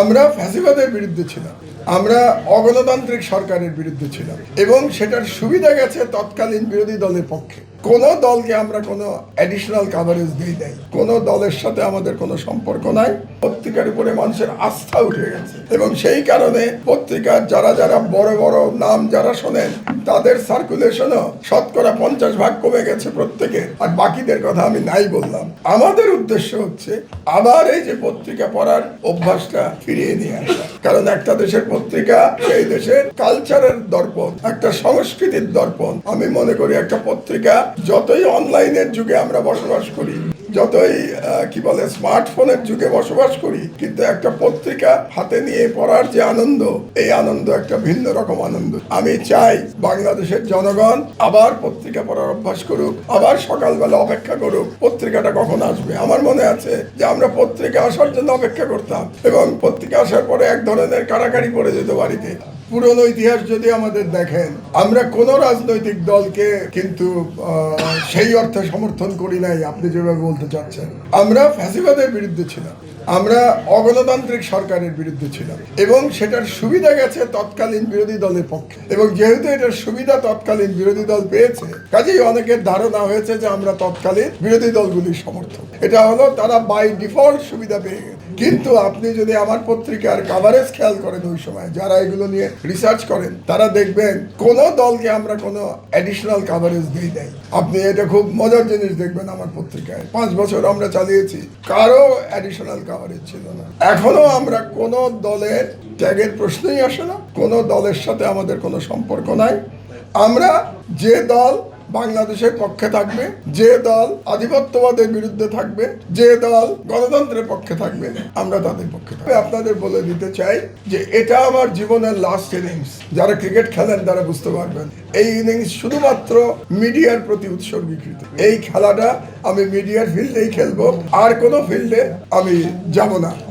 আমরা ফ্যাসিবাদের বিরুদ্ধে ছিলাম, আমরা অগণতান্ত্রিক সরকারের বিরুদ্ধে ছিলাম, এবং সেটার সুবিধা গেছে তৎকালীন বিরোধী দলের পক্ষে। কোন দলকে আমরা কোনো অ্যাডিশনাল কাভারেজ দিই নাই। কোন দলের সাথে আমাদের কোনো সম্পর্ক নাই। পত্রিকার উপরে মানুষের আস্থা উঠে গেছে। এবং সেই কারণে পত্রিকার যারা যারা বড় বড় নাম যারা শোনেন, তাদের সার্কুলেশনও শতকরা পঞ্চাশ ভাগ কমে গেছে প্রত্যেকে। আর বাকিদের কথা আমি নাই বললাম। আমাদের উদ্দেশ্য হচ্ছে আবার এই যে পত্রিকা পড়ার অভ্যাসটা ফিরিয়ে নিয়ে আসা। কারণ একটা দেশের পত্রিকা, সেই দেশের কালচারের দর্পণ, একটা সংস্কৃতির দর্পণ। আমি মনে করি একটা পত্রিকা যতই অনলাইনের যুগে আমরা বসবাস করি, যতই কি বলে, স্মার্টফোনের যুগে বসবাস করি, কিন্তু একটা পত্রিকা হাতে নিয়ে পড়ার যে আনন্দ, এই আনন্দ একটা ভিন্ন রকম আনন্দ। আমি চাই বাংলাদেশের জনগণ আবার পত্রিকা পড়ার অভ্যাস করুক, আবার সকালবেলা অপেক্ষা করুক, পত্রিকাটা কখন আসবে। আমার মনে আছে যে আমরা পত্রিকা আসার জন্য অপেক্ষা করতাম এবং পত্রিকা আসার পরে এক ধরনের কারাকারি পড়ে যেত বাড়িতে। পুরনো ইতিহাস যদি আমাদের দেখেন, আমরা কোন রাজনৈতিক দলকে কিন্তু সেই অর্থে সমর্থন করি নাই, আপনি যেভাবে বলতে চাচ্ছেন। আমরা ফ্যাসিবাদের বিরুদ্ধে ছিলাম। আমরা অগণতান্ত্রিক সরকারের বিরুদ্ধে ছিলাম। এবং সেটার সুবিধা গেছে তৎকালীন বিরোধী দলের পক্ষে। এবং যেহেতু এটার সুবিধা তৎকালীন বিরোধী দল পেয়েছে, কাজেই অনেকের ধারণা হয়েছে যে আমরা তৎকালীন বিরোধী দলগুলির সমর্থক। এটা হলো তারা বাই ডিফল্ট সুবিধা পেয়ে গেছে। কিন্তু আপনি যদি আমার পত্রিকার কাভারেজ খেয়াল করেন ওই সময়, যারা এগুলো নিয়ে রিসার্চ করেন, তারা দেখবেন কোন দলকে আমরা কোনো অ্যাডিশনাল কাভারেজ দিই নাই। আপনি এটা খুব মজার জিনিস দেখবেন আমার পত্রিকায়। পাঁচ বছর আমরা চালিয়েছি, কারও অ্যাডিশনাল কাভারেজ ছিল না। এখনও আমরা কোন দলের ত্যাগের প্রশ্নই আসে না, কোনো দলের সাথে আমাদের কোনো সম্পর্ক নাই। আমরা যে দল বাংলাদেশের পক্ষে থাকবে, যে দল আধিপত্যবাদের বিরুদ্ধে থাকবে, যে দল গণতন্ত্রের পক্ষে থাকবে, আমরা তাদের পক্ষে থাকবে। আপনাদের বলে দিতে চাই যে এটা আমার জীবনের লাস্ট ইনিংস যারা ক্রিকেট খেলেন তারা বুঝতে পারবেন। এই ইনিংস শুধুমাত্র মিডিয়ার প্রতি উৎসর্গীকৃত। এই খেলাটা আমি মিডিয়ার ফিল্ডেই খেলব। আর কোনো ফিল্ডে আমি যাব না।